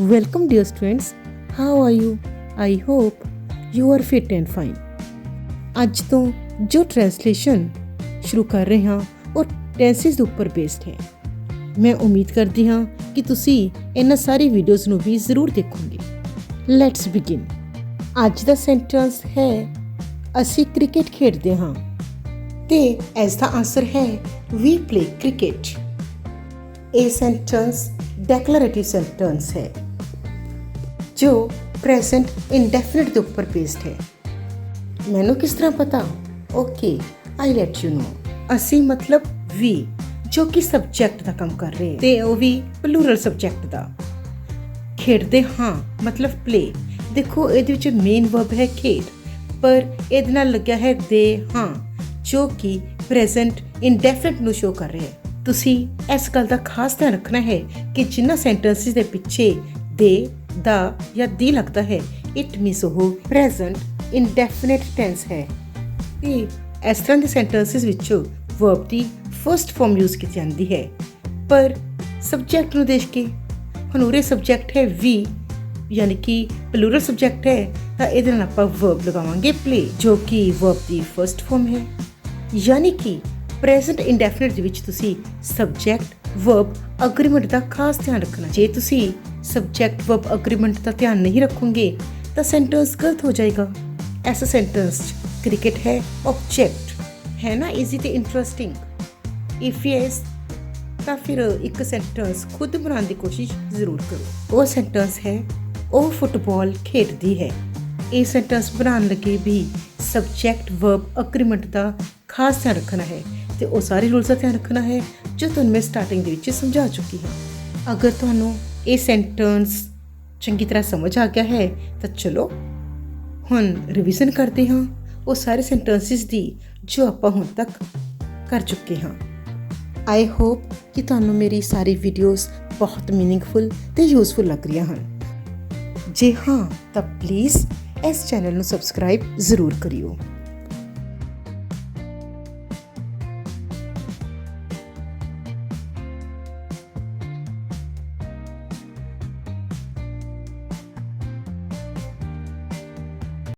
Welcome, dear students. How are you? I hope you are fit and fine. ਅੱਜ ਤੋਂ ਜੋ translation ਸ਼ੁਰੂ ਕਰ ਰਹੇ ਹਾਂ ਉਹ ਟੈਂਸਿਸ ਦੇ ਉੱਪਰ ਬੇਸਡ ਹੈ ਮੈਂ ਉਮੀਦ ਕਰਦੀ ਹਾਂ ਕਿ ਤੁਸੀਂ ਇਹਨਾਂ ਸਾਰੀ ਵੀਡੀਓਜ਼ ਨੂੰ ਵੀ ਜ਼ਰੂਰ ਦੇਖੋਗੇ ਲੈਟਸ ਬਿਗਿਨ ਅੱਜ ਦਾ ਸੈਂਟੈਂਸ ਹੈ ਅਸੀਂ ਕ੍ਰਿਕਟ ਖੇਡਦੇ ਹਾਂ ਤੇ ਇਸ ਦਾ ਆਨਸਰ ਹੈ ਵੀ ਪਲੇ ਕ੍ਰਿਕਟ ਇਹ ਸੈਂਟੈਂਸ ਡੈਕਲੇਰੇਟਿਵ ਸੈਂਟੈਂਸ ਹੈ ਜੋ ਪ੍ਰੈਜ਼ੈਂਟ ਇਨਡੈਫਿਨਿਟ ਦੇ ਉੱਪਰ ਬੇਸਡ ਹੈ। ਮੈਨੂੰ ਕਿਸ ਤਰ੍ਹਾਂ ਪਤਾ? Okay I let you know ਅਸੀਂ ਮਤਲਬ ਵੀ ਜੋ ਕਿ ਸਬਜੈਕਟ ਦਾ ਕੰਮ ਕਰ ਰਹੇ। ਤੇ ਉਹ ਵੀ ਪਲੂਰਲ ਸਬਜੈਕਟ ਦਾ। ਖੇਡਦੇ ਹਾਂ, ਮਤਲਬ ਪਲੇ ਦੇਖੋ, ਇਹਦੇ ਵਿੱਚ ਮੇਨ ਵਰਬ ਹੈ ਖੇਡ। ਪਰ ਇਹਦੇ ਨਾਲ ਲੱਗਿਆ ਹੈ ਦੇ, ਹਾਂ, ਜੋ ਕਿ ਪ੍ਰੈਜ਼ੈਂਟ ਇਨਡੈਫਿਨਿਟ ਨੂੰ ਸ਼ੋ ਕਰ ਰਿਹਾ ਹੈ। ਤੁਸੀਂ ਇਸ ਗੱਲ ਦਾ ਖਾਸ ਧਿਆਨ ਰੱਖਣਾ ਹੈ ਕਿ ਜਿੰਨਾ ਸੈਂਟੈਂਸਿਸ ਦੇ ਪਿੱਛੇ ਦੇ ਦਾ ਜਾਂ ਦੀ ਲੱਗਦਾ ਹੈ ਇਟ ਮੀਨਸ ਉਹ ਪ੍ਰੈਜ਼ੈਂਟ ਇਨਡੈਫੀਨਿਟ ਟੈਂਸ ਹੈ। ਤੇ ਇਸ ਤਰ੍ਹਾਂ ਦੇ ਸੈਂਟੈਂਸਿਸ ਵਿੱਚ ਵਰਬ ਦੀ ਫਰਸਟ ਫਾਰਮ ਯੂਜ਼ ਕੀਤੀ ਜਾਂਦੀ ਹੈ। ਪਰ ਸਬਜੈਕਟ ਨੂੰ ਦੇਖ ਕੇ ਹੁਣ ਉਰੇ ਸਬਜੈਕਟ ਹੈ ਵੀ ਯਾਨੀ ਕਿ ਪਲੂਰਲ ਸਬਜੈਕਟ ਹੈ, ਤਾਂ ਇਹਦੇ ਨਾਲ ਆਪਾਂ ਵਰਬ ਲਗਾਵਾਂਗੇ ਪਲੇ ਜੋ ਕਿ ਵਰਬ ਦੀ ਫਰਸਟ ਫਾਰਮ ਹੈ। ਯਾਨੀ ਕਿ ਪ੍ਰੈਜ਼ੈਂਟ ਇੰਡੈਫਿਨਿਟ ਦੇ ਵਿੱਚ ਤੁਸੀਂ ਸਬਜੈਕਟ ਵਰਬ ਅਗਰੀਮੈਂਟ ਦਾ ਖਾਸ ਧਿਆਨ ਰੱਖਣਾ। ਜੇ ਤੁਸੀਂ ਸਬਜੈਕਟ ਵਰਬ ਅਗਰੀਮੈਂਟ ਦਾ ਧਿਆਨ ਨਹੀਂ ਰੱਖੋਗੇ, ਤਾਂ ਸੈਂਟੈਂਸ ਗਲਤ ਹੋ ਜਾਏਗਾ। ਐਸਾ ਸੈਂਟੈਂਸ ਕ੍ਰਿਕਟ ਹੈ ਆਬਜੈਕਟ ਹੈ ਨਾ? ਈਜ਼ੀ ਤੇ ਇੰਟਰਸਟਿੰਗ ਇਫ ਯੈਸ ਤਾਂ ਫਿਰ ਇੱਕ ਸੈਂਟੈਂਸ ਖੁਦ ਬਣਾਉਣ ਦੀ ਕੋਸ਼ਿਸ਼ ਜ਼ਰੂਰ ਕਰੋ। ਉਹ ਸੈਂਟੈਂਸ ਹੈ, ਉਹ ਫੁੱਟਬਾਲ ਖੇਡਦੀ ਹੈ। ਇਹ ਸੈਂਟੈਂਸ ਬਣਾਉਣ ਲੱਗੇ ਵੀ ਸਬਜੈਕਟ ਵਰਬ ਅਗਰੀਮੈਂਟ ਦਾ ਖਾਸ ਧਿਆਨ ਰੱਖਣਾ ਹੈ ਤੇ ਉਹ ਸਾਰੇ ਰੂਲਸ ਦਾ ਧਿਆਨ ਰੱਖਣਾ ਹੈ ਜੋ ਤੁਹਾਨੂੰ ਮੈਂ ਸਟਾਰਟਿੰਗ ਦੇ ਵਿੱਚ ਸਮਝਾ ਚੁੱਕੀ ਹਾਂ। ਅਗਰ ਤੁਹਾਨੂੰ ਇਹ ਸੈਂਟੈਂਸ ਚੰਗੀ ਤਰ੍ਹਾਂ ਸਮਝ ਆ ਗਿਆ ਹੈ, ਤਾਂ ਚਲੋ। ਹੁਣ ਰਿਵੀਜ਼ਨ ਕਰਦੇ ਹਾਂ। ਉਹ ਸਾਰੇ ਸੈਂਟੈਂਸਿਸ ਦੀ ਜੋ ਆਪਾਂ ਹੁਣ ਤੱਕ ਕਰ ਚੁੱਕੇ ਹਾਂ। ਆਈ ਹੋਪ ਕਿ ਤੁਹਾਨੂੰ ਮੇਰੀ ਸਾਰੀ ਵੀਡੀਓਜ਼ ਬਹੁਤ ਮੀਨਿੰਗਫੁਲ ਤੇ ਯੂਸਫੁਲ ਲੱਗ ਰਹੀਆਂ ਹਨ। ਜੇ ਹਾਂ, ਤਾਂ ਪਲੀਜ਼ ਇਸ ਚੈਨਲ ਨੂੰ ਸਬਸਕ੍ਰਾਈਬ ਜ਼ਰੂਰ ਕਰਿਓ।